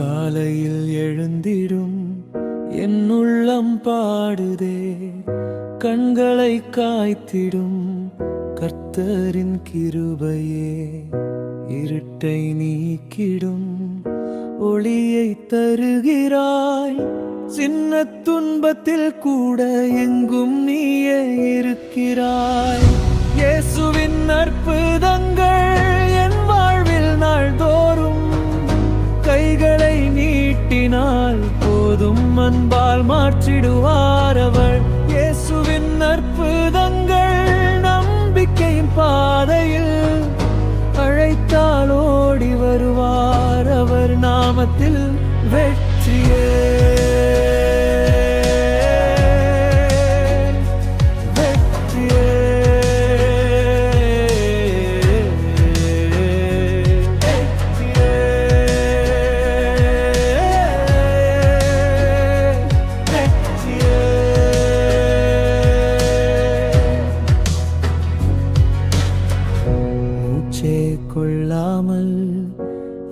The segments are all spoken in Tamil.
காலையில் எழுந்திடும். என் உள்ளம் பாடுதே. கண்களை காய்த்திடும். கர்த்தரின் கிருபையே. இருட்டை நீக்கிடும். ஒளியை தருகிறாய். சின்ன துன்பத்தில் கூட எங்கும் நீயே இருக்கிறாய். இயேசுவின் அன்பால் மாற்றிடுவார் அவர் இயேசுவின் அற்புதங்கள் நம்பிக்கையின் பாதையில் அழைத்தால் ஓடி வருவார். அவர் நாமத்தில் வெற்றியே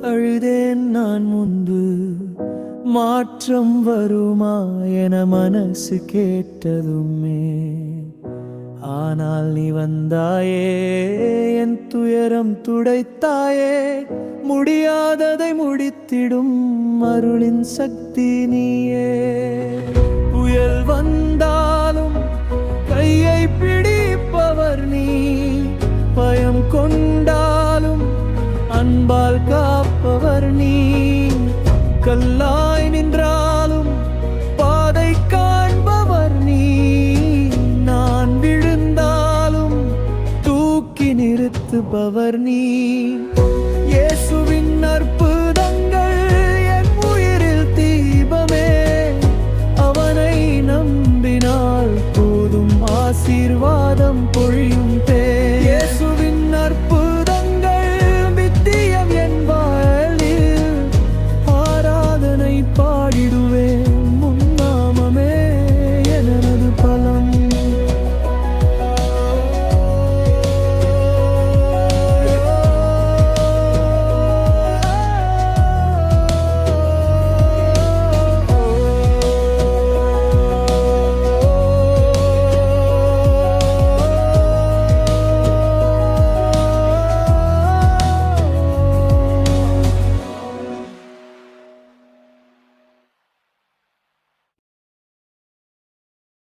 அழுதேன் நான் முன்பு. மாற்றம் வருமா என மனசு கேட்டதுமே. ஆனால் நீ வந்தாயே என் துயரம் துடைத்தாயே. முடியாததை முடித்திடும் அருளின் சக்தி நீயே. புயல் வந்தாலும் கையை பிடிப்பவர் நீ. பயம் கொண்டு காப்பவர் நீ கல்லாய் நின்றாலும் பாதை காண்பவர் நீ நான் விழுந்தாலும் தூக்கி நிறுத்துபவர் நீ இயேசுவின் அற்புதங்கள்